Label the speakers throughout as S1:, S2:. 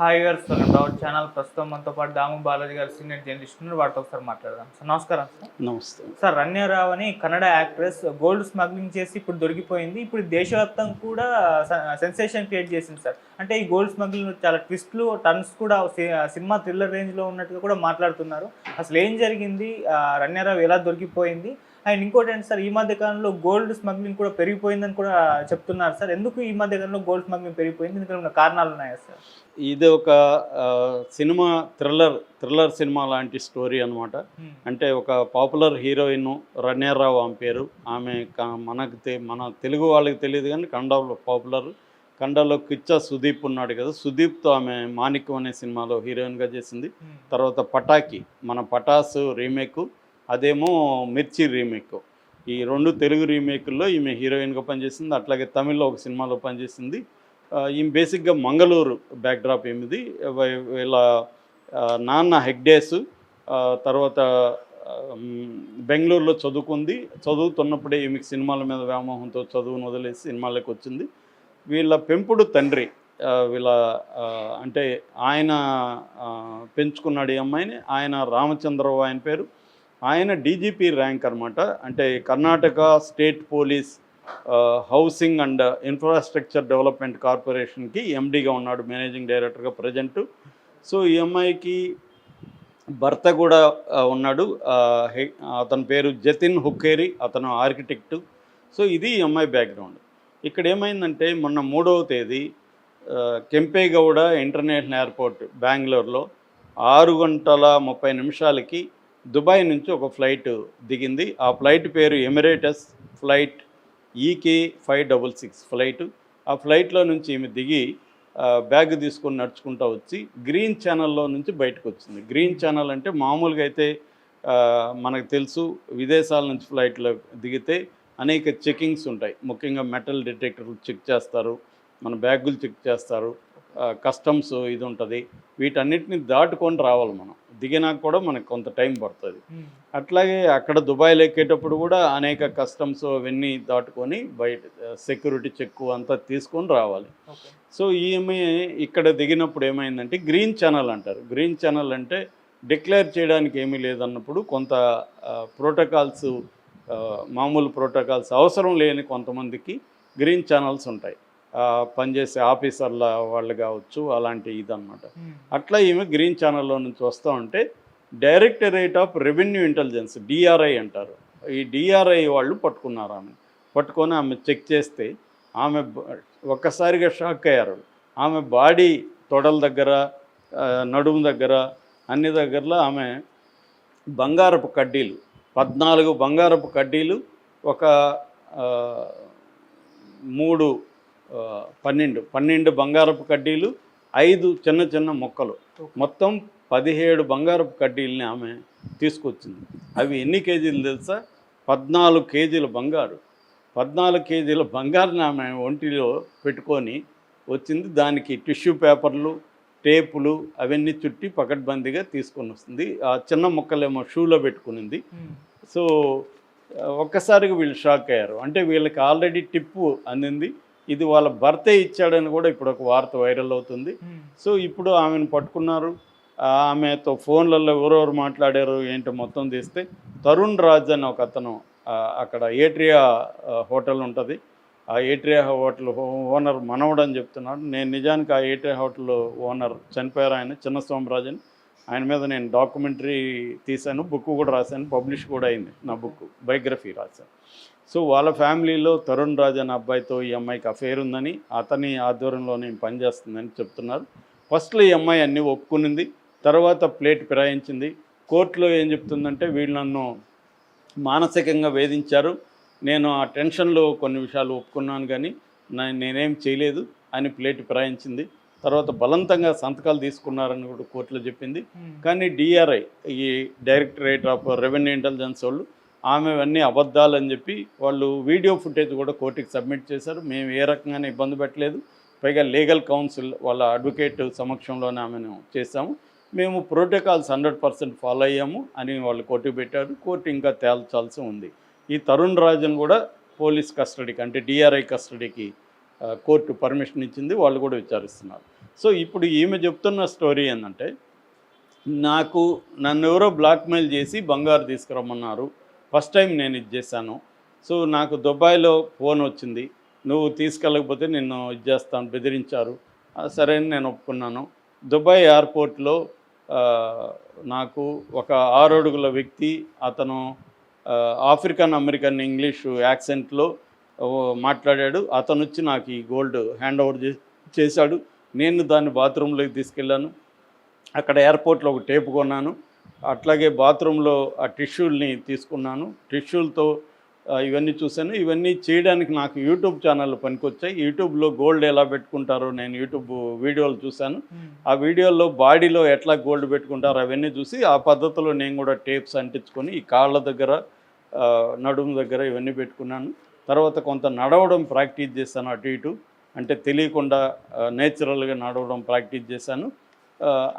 S1: Hi గారు sir our channel ప్రస్తుతం మనతో పాటు దాము బాలాజీ గారు సీనియర్ జర్నలిస్ట్ ఉన్నారు. వాటితో ఒకసారి మాట్లాడదాం. సార్ నమస్కారం సార్
S2: నమస్తే.
S1: సార్ రన్యారావు అని కన్నడ యాక్ట్రెస్ గోల్డ్ స్మగ్లింగ్ చేసి ఇప్పుడు దొరికిపోయింది. ఇప్పుడు దేశవ్యాప్తంగా కూడా సెన్సేషన్ క్రియేట్ చేసింది సార్ అంటే ఈ గోల్డ్ స్మగ్లింగ్ చాలా ట్విస్ట్లు టర్న్స్ కూడా సినిమా థ్రిల్లర్ రేంజ్లో ఉన్నట్టుగా కూడా మాట్లాడుతున్నారు. అసలు ఏం జరిగింది రన్యారావు ఎలా దొరికిపోయింది? అండ్ ఇంకోటి ఏంటి సార్ ఈ మధ్య కాలంలో గోల్డ్ స్మగ్లింగ్ కూడా పెరిగిపోయిందని కూడా చెప్తున్నారు సార్. ఎందుకు ఈ మధ్య కాలంలో గోల్డ్ స్మగ్లింగ్ పెరిగిపోయింది? ఏమైనా కారణాలు ఉన్నాయా సార్?
S2: ఇది ఒక సినిమా థ్రిల్లర్ థ్రిల్లర్ సినిమా లాంటి స్టోరీ అనమాట. అంటే ఒక పాపులర్ హీరోయిన్ రన్యారావు ఆమె పేరు. ఆమె మనకు మన తెలుగు వాళ్ళకి తెలియదు కానీ కన్నడలో పాపులర్ కన్నడలో కిచ్చా సుదీప్ ఉన్నాడు కదా సుదీప్తో ఆమె మాణిక్యం అనే సినిమాలో హీరోయిన్గా చేసింది. తర్వాత పటాకి మన పటాసు రీమేక్ అదేమో మిర్చి రీమేక్. ఈ రెండు తెలుగు రీమేక్లో ఈమె హీరోయిన్గా పనిచేసింది అట్లాగే తమిళ్ళో ఒక సినిమాలో పనిచేసింది. ఈమె బేసిక్గా మంగళూరు బ్యాక్డ్రాప్ ఏమిది వీళ్ళ నాన్న హెగ్డేస్ తర్వాత బెంగళూరులో చదువుకుంది. చదువుతున్నప్పుడే ఈమెకి సినిమాల మీద వ్యామోహంతో చదువును వదిలేసి సినిమాలకు వచ్చింది. వీళ్ళ పెంపుడు తండ్రి వీళ్ళ అంటే ఆయన పెంచుకున్నాడు ఈ అమ్మాయిని. ఆయన రామచంద్రరావు ఆయన పేరు. ఆయన డీజీపీ ర్యాంక్ అనమాట అంటే Karnataka state police housing and infrastructure development కార్పొరేషన్కి ఎండీగా ఉన్నాడు మేనేజింగ్ డైరెక్టర్గా ప్రజెంట్. సో ఈ అమ్మాయికి భర్త కూడా ఉన్నాడు. అతని పేరు జతిన్ హుక్కేరి అతను ఆర్కిటెక్టు. సో ఇది ఈ అమ్మాయి బ్యాక్గ్రౌండ్. ఇక్కడ ఏమైందంటే మొన్న మూడవ తేదీ కెంపేగౌడ ఇంటర్నేషనల్ ఎయిర్పోర్ట్ బెంగళూరులో ఆరు గంటల ముప్పై నిమిషాలకి దుబాయ్ నుంచి ఒక ఫ్లైట్ దిగింది. ఆ ఫ్లైట్ పేరు Emirates flight EK five double six flight. ఆ ఫ్లైట్లో నుంచి ఈమె దిగి బ్యాగ్ తీసుకొని నడుచుకుంటూ వచ్చి గ్రీన్ ఛానల్లో నుంచి బయటకు వచ్చింది. గ్రీన్ ఛానల్ అంటే మామూలుగా అయితే మనకు తెలుసు విదేశాల నుంచి ఫ్లైట్లో దిగితే అనేక చెకింగ్స్ ఉంటాయి. ముఖ్యంగా మెటల్ డిటెక్టర్లు చెక్ చేస్తారు మన బ్యాగులు చెక్ చేస్తారు కస్టమ్స్ ఇది ఉంటుంది. వీటన్నిటిని దాటుకొని రావాలి మనం. దిగినాక కూడా మనకు కొంత టైం పడుతుంది. అట్లాగే అక్కడ దుబాయ్లో ఎక్కేటప్పుడు కూడా అనేక కస్టమ్స్ అవన్నీ దాటుకొని బయట సెక్యూరిటీ చెక్ అంతా తీసుకొని రావాలి. సో ఈమె ఇక్కడ దిగినప్పుడు ఏమైందంటే గ్రీన్ ఛానల్ అంటారు గ్రీన్ ఛానల్ అంటే డిక్లేర్ చేయడానికి ఏమీ లేదన్నప్పుడు కొంత ప్రోటోకాల్స్ మామూలు ప్రోటోకాల్స్ అవసరం లేని కొంతమందికి గ్రీన్ ఛానల్స్ ఉంటాయి పనిచేసే ఆఫీసర్ల వాళ్ళు కావచ్చు అలాంటి ఇదన్నమాట.
S1: Hmm.
S2: అట్లా ఈమె గ్రీన్ ఛానల్లో నుంచి వస్తూ ఉంటే Directorate of Revenue Intelligence DRI అంటారు. ఈ డిఆర్ఐ వాళ్ళు పట్టుకున్నారు ఆమె. పట్టుకొని ఆమె చెక్ చేస్తే ఆమె ఒక్కసారిగా షాక్ అయ్యారు. ఆమె బాడీ తొడల దగ్గర నడుము దగ్గర అన్ని దగ్గరలో ఆమె బంగారపు కడ్డీలు పద్నాలుగు బంగారపు కడ్డీలు ఒక మూడు పన్నెండు. పన్నెండు బంగారపు కడ్డీలు ఐదు చిన్న చిన్న మొక్కలు. మొత్తం పదిహేడు బంగారపు కడ్డీలని ఆమె తీసుకొచ్చింది. అవి ఎన్ని కేజీలు తెలుసా? పద్నాలుగు కేజీల బంగారు. పద్నాలుగు కేజీల బంగారుని ఆమె ఒంటిలో పెట్టుకొని వచ్చింది. దానికి టిష్యూ పేపర్లు టేపులు అవన్నీ చుట్టి పకడ్బందీగా తీసుకొని వస్తుంది. ఆ చిన్న మొక్కలేమో షూలో పెట్టుకునింది. సో ఒక్కసారిగా వీళ్ళు షాక్ అయ్యారు. అంటే వీళ్ళకి ఆల్రెడీ టిప్పు అందింది. ఇది వాళ్ళ భర్తే ఇచ్చాడని కూడా ఇప్పుడు ఒక వార్త వైరల్ అవుతుంది. సో ఇప్పుడు ఆమెను పట్టుకున్నారు. ఆమెతో ఫోన్లలో ఎవరెవరు మాట్లాడారు ఏంటో మొత్తం తీస్తే తరుణ్ రాజ్ అని ఒక అతను అక్కడ ఏట్రియా హోటల్ ఉంటుంది. ఆ ఏట్రియా హోటల్ ఓనర్ మనవడు అని చెప్తున్నాడు. నేను నిజానికి ఆ ఏట్రియా హోటల్ ఓనర్ చనిపోయారు ఆయన చిన్న సోమరాజ్ అని ఆయన మీద నేను డాక్యుమెంటరీ తీశాను బుక్ కూడా రాశాను పబ్లిష్ కూడా అయింది నా బుక్ బయోగ్రఫీ రాశాను. సో వాళ్ళ ఫ్యామిలీలో తరుణ్ రాజ్ అనే అబ్బాయితో ఈ అమ్మాయికి అఫేర్ ఉందని అతని ఆధ్వర్యంలో నేను పనిచేస్తుందని చెప్తున్నారు. ఫస్ట్లో ఈ అమ్మాయి అన్నీ ఒప్పుకునింది తర్వాత ప్లేట్ ఫిరాయించింది. కోర్టులో ఏం చెప్తుందంటే వీళ్ళు నన్ను మానసికంగా వేధించారు. నేను ఆ టెన్షన్లో కొన్ని విషయాలు ఒప్పుకున్నాను కానీ నేనేం చేయలేదు అని ప్లేట్ ఫిరాయించింది. తర్వాత బలవంతంగా సంతకాలు తీసుకున్నారని కూడా కోర్టులో చెప్పింది. కానీ డిఆర్ఐ ఈ డైరెక్టరేట్ ఆఫ్ రెవెన్యూ ఇంటెలిజెన్స్ వాళ్ళు ఆమె అన్నీ అబద్ధాలు అని చెప్పి వాళ్ళు వీడియో ఫుటేజ్ కూడా కోర్టుకి సబ్మిట్ చేశారు. మేము ఏ రకంగానే ఇబ్బంది పెట్టలేదు. పైగా లీగల్ కౌన్సిల్ వాళ్ళ అడ్వకేట్ సమక్షంలోనే ఆమెను చేశాము. మేము ప్రోటోకాల్స్ హండ్రెడ్ పర్సెంట్ ఫాలో అయ్యాము అని వాళ్ళు కోర్టుకు పెట్టారు. కోర్టు ఇంకా తేల్చాల్సి ఉంది. ఈ తరుణ్ రాజన్ కూడా పోలీస్ కస్టడీకి అంటే డిఆర్ఐ కస్టడీకి కోర్టు పర్మిషన్ ఇచ్చింది. వాళ్ళు కూడా విచారిస్తున్నారు. సో ఇప్పుడు ఈమె చెప్తున్న స్టోరీ ఏంటంటే నాకు నన్ను ఎవరో బ్లాక్మెయిల్ చేసి బంగారు తీసుకురమ్మన్నారు. ఫస్ట్ టైం నేను ఇది చేశాను. సో నాకు దుబాయ్లో ఫోన్ వచ్చింది. నువ్వు తీసుకెళ్ళకపోతే నిన్ను ఇది చేస్తాను బెదిరించారు. సరే అని నేను ఒప్పుకున్నాను. దుబాయ్ ఎయిర్పోర్ట్లో నాకు ఒక ఆరు అడుగుల వ్యక్తి అతను ఆఫ్రికన్ అమెరికన్ ఇంగ్లీష్ యాక్సెంట్లో మాట్లాడాడు. అతను వచ్చి నాకు ఈ గోల్డ్ హ్యాండ్ ఓవర్ చే- చేశాడు. నేను దాన్ని బాత్రూంలోకి తీసుకెళ్ళాను. అక్కడ ఎయిర్పోర్ట్లో ఒక టేపు కొన్నాను. అట్లాగే బాత్రూంలో ఆ టిష్యూల్ని తీసుకున్నాను. టిష్యూలతో ఇవన్నీ చూశాను. ఇవన్నీ చేయడానికి నాకు యూట్యూబ్ ఛానల్ పనికొచ్చాయి. యూట్యూబ్లో గోల్డ్ ఎలా పెట్టుకుంటారో నేను యూట్యూబ్ వీడియోలు చూశాను. ఆ వీడియోలో బాడీలో ఎట్లా గోల్డ్ పెట్టుకుంటారో అవన్నీ చూసి ఆ పద్ధతిలో నేను కూడా టేప్స్ అంటించుకొని ఈ కాళ్ళ దగ్గర నడుము దగ్గర ఇవన్నీ పెట్టుకున్నాను. తర్వాత కొంత నడవడం ప్రాక్టీస్ చేశాను అటు ఇటు. అంటే తెలియకుండా నేచురల్గా నడవడం ప్రాక్టీస్ చేశాను.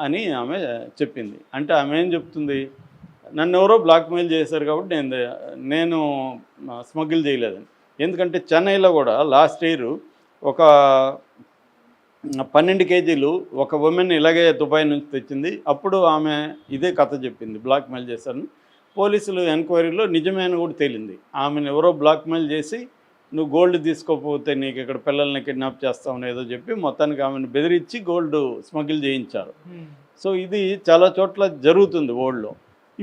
S2: అని ఆమె చెప్పింది. అంటే ఆమె ఏం చెప్తుంది? నన్ను ఎవరో బ్లాక్మెయిల్ చేశారు కాబట్టి నేను నేను స్మగ్గిల్ చేయలేదని. ఎందుకంటే చెన్నైలో కూడా లాస్ట్ ఇయర్ ఒక పన్నెండు కేజీలు ఒక ఉమెన్ ఇలాగే దుబాయ్ నుంచి తెచ్చింది. అప్పుడు ఆమె ఇదే కథ చెప్పింది బ్లాక్మెయిల్ చేశారని. పోలీసులు ఎంక్వైరీలో నిజమైన కూడా తేలింది. ఆమెను ఎవరో బ్లాక్మెయిల్ చేసి నువ్వు గోల్డ్ తీసుకోకపోతే నీకు ఇక్కడ పిల్లల్ని కిడ్నాప్ చేస్తామని ఏదో చెప్పి మొత్తానికి ఆమెను బెదిరించి గోల్డ్ స్మగిల్ చేయించారు. సో ఇది చాలా చోట్ల జరుగుతుంది వరల్డ్లో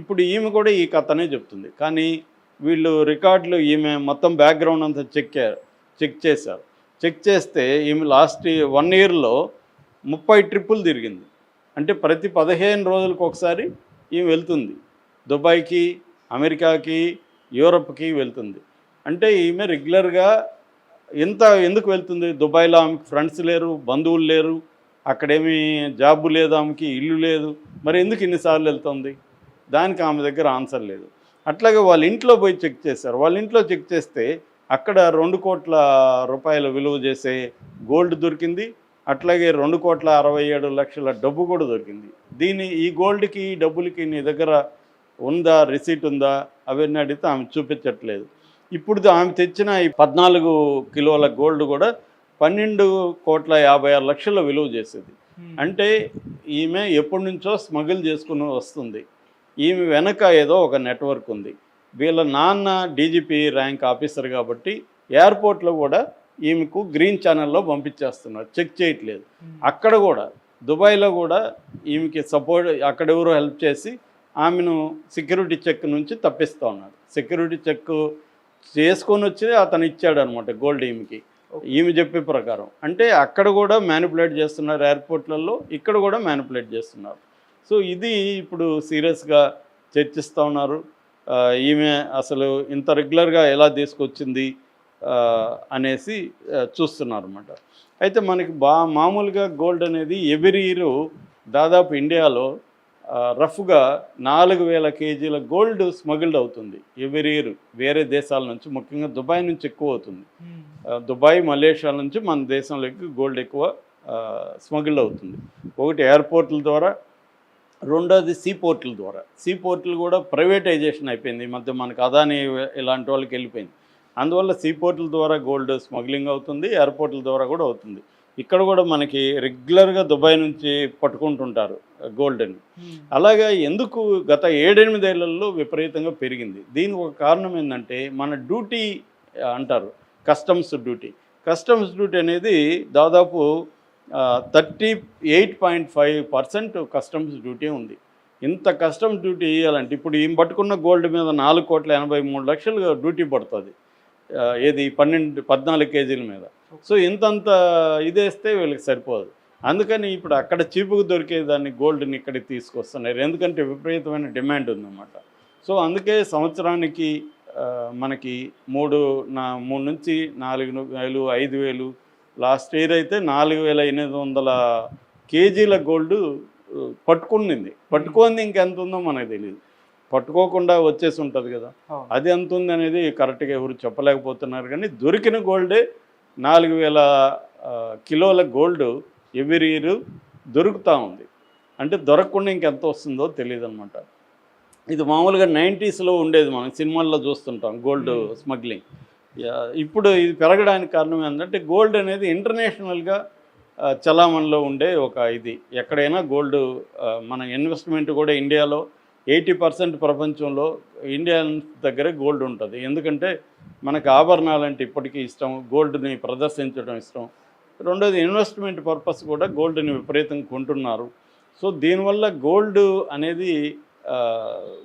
S2: ఇప్పుడు ఈమె కూడా ఈ కథనే చెప్తుంది. కానీ వీళ్ళు రికార్డులు ఈమె మొత్తం బ్యాక్గ్రౌండ్ అంతా చెక్ చెక్ చేశారు. చెక్ చేస్తే ఈమె లాస్ట్ వన్ ఇయర్లో ముప్పై ట్రిప్పులు తిరిగింది. అంటే ప్రతి పదిహేను రోజులకు ఒకసారి ఈమె వెళ్తుంది. దుబాయ్కి అమెరికాకి యూరప్కి వెళ్తుంది. అంటే ఈమె రెగ్యులర్గా ఎంత ఎందుకు వెళ్తుంది? దుబాయ్లో ఆమెకి ఫ్రెండ్స్ లేరు బంధువులు లేరు అక్కడేమి జాబు లేదు ఆమెకి ఇల్లు లేదు. మరి ఎందుకు ఇన్నిసార్లు వెళ్తుంది? దానికి ఆమె దగ్గర ఆన్సర్ లేదు. అట్లాగే వాళ్ళ ఇంట్లో పోయి చెక్ చేశారు. వాళ్ళ ఇంట్లో చెక్ చేస్తే అక్కడ రెండు కోట్ల రూపాయల విలువ చేసే గోల్డ్ దొరికింది. అట్లాగే రెండు కోట్ల అరవై ఏడు లక్షల డబ్బు కూడా దొరికింది. దీని ఈ గోల్డ్కి ఈ డబ్బులకి నీ దగ్గర ఉందా? రిసీట్ ఉందా? అవన్నీ అడిగితే ఆమె చూపించట్లేదు. ఇప్పుడు ఆమె తెచ్చిన ఈ పద్నాలుగు కిలోల గోల్డ్ కూడా పన్నెండు కోట్ల యాభై ఆరు లక్షల విలువ చేసేది. అంటే ఈమె ఎప్పటి నుంచో స్మగిల్ చేసుకుని వస్తుంది. ఈమె వెనక ఏదో ఒక నెట్వర్క్ ఉంది. వీళ్ళ నాన్న డీజీపీ ర్యాంక్ ఆఫీసర్ కాబట్టి ఎయిర్పోర్ట్లో కూడా ఈమెకు గ్రీన్ ఛానల్లో పంపించేస్తున్నారు. చెక్ చేయట్లేదు. అక్కడ కూడా దుబాయ్లో కూడా ఈమెకి సపోర్ట్ అక్కడెవరో హెల్ప్ చేసి ఆమెను సెక్యూరిటీ చెక్ నుంచి తప్పిస్తూ ఉన్నారు. సెక్యూరిటీ చెక్ చేసుకొని వచ్చి అతను ఇచ్చాడు అనమాట గోల్డ్ ఈమెకి. ఈమె చెప్పే ప్రకారం. అంటే అక్కడ కూడా మ్యానిపులేట్ చేస్తున్నారు ఎయిర్పోర్ట్లలో ఇక్కడ కూడా మ్యానిపులేట్ చేస్తున్నారు. సో ఇది ఇప్పుడు సీరియస్గా చర్చిస్తూ ఉన్నారు. ఈమె అసలు ఇంత రెగ్యులర్గా ఎలా తీసుకొచ్చింది అనేసి చూస్తున్నారు అనమాట అయితే మనకి బా మామూలుగా గోల్డ్ అనేది ఎవ్రీ ఇయర్ దాదాపు ఇండియాలో రఫ్గా నాలుగు వేల కేజీల గోల్డ్ స్మగిల్డ్ అవుతుంది ఎవరి ఇయర్. వేరే దేశాల నుంచి ముఖ్యంగా దుబాయ్ నుంచి ఎక్కువ అవుతుంది. దుబాయ్ మలేషియా నుంచి మన దేశంలోకి గోల్డ్ ఎక్కువ స్మగిల్డ్ అవుతుంది. ఒకటి ఎయిర్పోర్ట్ల ద్వారా రెండోది సీ పోర్టుల ద్వారా. సీ పోర్టులు కూడా ప్రైవేటైజేషన్ అయిపోయింది. ఈ మధ్య మనకు అదాని ఇలాంటి వాళ్ళకి వెళ్ళిపోయింది. అందువల్ల సీ పోర్టుల ద్వారా గోల్డ్ స్మగ్లింగ్ అవుతుంది ఎయిర్పోర్ట్ల ద్వారా కూడా అవుతుంది. ఇక్కడ కూడా మనకి రెగ్యులర్గా దుబాయ్ నుంచి పట్టుకుంటుంటారు. గోల్డ్ని. అలాగా ఎందుకు గత ఏడెనిమిదేళ్ళలో విపరీతంగా పెరిగింది? దీనికి ఒక కారణం ఏంటంటే మన డ్యూటీ అంటారు కస్టమ్స్ డ్యూటీ. కస్టమ్స్ డ్యూటీ అనేది దాదాపు thirty eight point five percent customs duty ఉంది. ఇంత కస్టమ్స్ డ్యూటీ వేయాలంటే ఇప్పుడు ఈమె పట్టుకున్న గోల్డ్ మీద నాలుగు కోట్ల ఎనభై మూడు లక్షలు డ్యూటీ పడుతుంది. ఏది పన్నెండు పద్నాలుగు కేజీల మీద. సో ఇంతంత ఇదేస్తే వీళ్ళకి సరిపోదు. అందుకని ఇప్పుడు అక్కడ చీపుకు దొరికే దాన్ని గోల్డ్ని ఇక్కడికి తీసుకొస్తున్నారు. ఎందుకంటే విపరీతమైన డిమాండ్ ఉందన్నమాట. సో అందుకే సంవత్సరానికి మనకి మూడు నా మూడు నుంచి నాలుగు వేలు ఐదు వేలు లాస్ట్ ఇయర్ అయితే నాలుగు వేల ఎనిమిది వందల కేజీల గోల్డ్ పట్టుకునింది. పట్టుకుంది ఇంకెంత ఉందో మనకు తెలియదు పట్టుకోకుండా వచ్చేసి ఉంటుంది కదా. అది ఎంత ఉంది అనేది కరెక్ట్గా ఎవరు చెప్పలేకపోతున్నారు. కానీ దొరికిన గోల్డే నాలుగు వేల కిలోల గోల్డ్ ఎవ్రీ ఇయర్ దొరుకుతూ ఉంది. అంటే దొరకకుండా ఇంకెంత వస్తుందో తెలియదు అనమాట ఇది మామూలుగా నైంటీస్లో ఉండేది మనం సినిమాల్లో చూస్తుంటాం గోల్డ్. స్మగ్లింగ్. ఇప్పుడు ఇది పెరగడానికి కారణం ఏంటంటే గోల్డ్ అనేది ఇంటర్నేషనల్గా చలామణిలో ఉండే ఒక ఇది. ఎక్కడైనా గోల్డ్ మన ఇన్వెస్ట్మెంట్ కూడా ఇండియాలో ఎయిటీ పర్సెంట్ ప్రపంచంలో ఇండియన్ దగ్గర గోల్డ్ ఉంటుంది. ఎందుకంటే మనకు ఆభరణాలంటే ఇప్పటికీ ఇష్టం గోల్డ్ని ప్రదర్శించడం ఇష్టం. రెండోది ఇన్వెస్ట్మెంట్ పర్పస్ కూడా గోల్డ్ని విపరీతంగా కొంటున్నారు. సో దీనివల్ల గోల్డ్ అనేది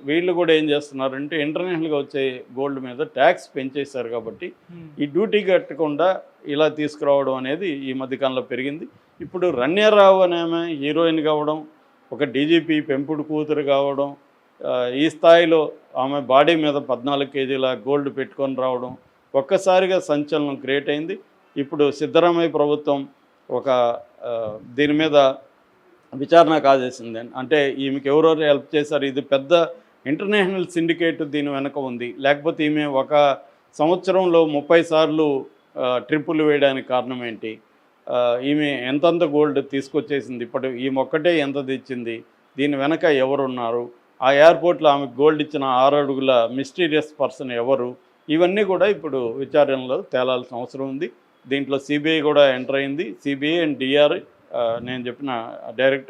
S2: వీళ్ళు కూడా ఏం చేస్తున్నారంటే ఇంటర్నేషనల్గా వచ్చే గోల్డ్ మీద ట్యాక్స్ పెంచేశారు కాబట్టి ఈ డ్యూటీ కట్టకుండా ఇలా తీసుకురావడం అనేది ఈ మధ్యకాలంలో పెరిగింది. ఇప్పుడు రన్యారావు అనే ఆమె హీరోయిన్ కావడం ఒక డీజీపీ పెంపుడు కూతురు కావడం ఈ స్థాయిలో ఆమె బాడీ మీద పద్నాలుగు కేజీల గోల్డ్ పెట్టుకొని రావడం ఒక్కసారిగా సంచలనం క్రియేట్ అయింది. ఇప్పుడు సిద్ధరామయ్య ప్రభుత్వం ఒక దీని మీద విచారణకు ఆదేశింది అంటే ఈమెకి ఎవరెవరు హెల్ప్ చేశారు? ఇది పెద్ద ఇంటర్నేషనల్ సిండికేట్ దీని వెనక ఉంది. లేకపోతే ఈమె ఒక సంవత్సరంలో ముప్పై సార్లు ట్రిప్పులు వేయడానికి కారణం ఏంటి? ఈమె ఎంతంత గోల్డ్ తీసుకొచ్చేసింది? ఇప్పుడు ఈమె ఒక్కటే ఎంత తెచ్చింది? దీని వెనక ఎవరున్నారు? ఆ ఎయిర్పోర్ట్లో ఆమెకు గోల్డ్ ఇచ్చిన ఆరు అడుగుల మిస్టీరియస్ పర్సన్ ఎవరు? ఇవన్నీ కూడా ఇప్పుడు విచారణలో తేలాల్సిన అవసరం ఉంది. దీంట్లో సిబిఐ కూడా ఎంటర్ అయింది. సిబిఐ అండ్ డిఆర్ నేను చెప్పిన డైరెక్టర్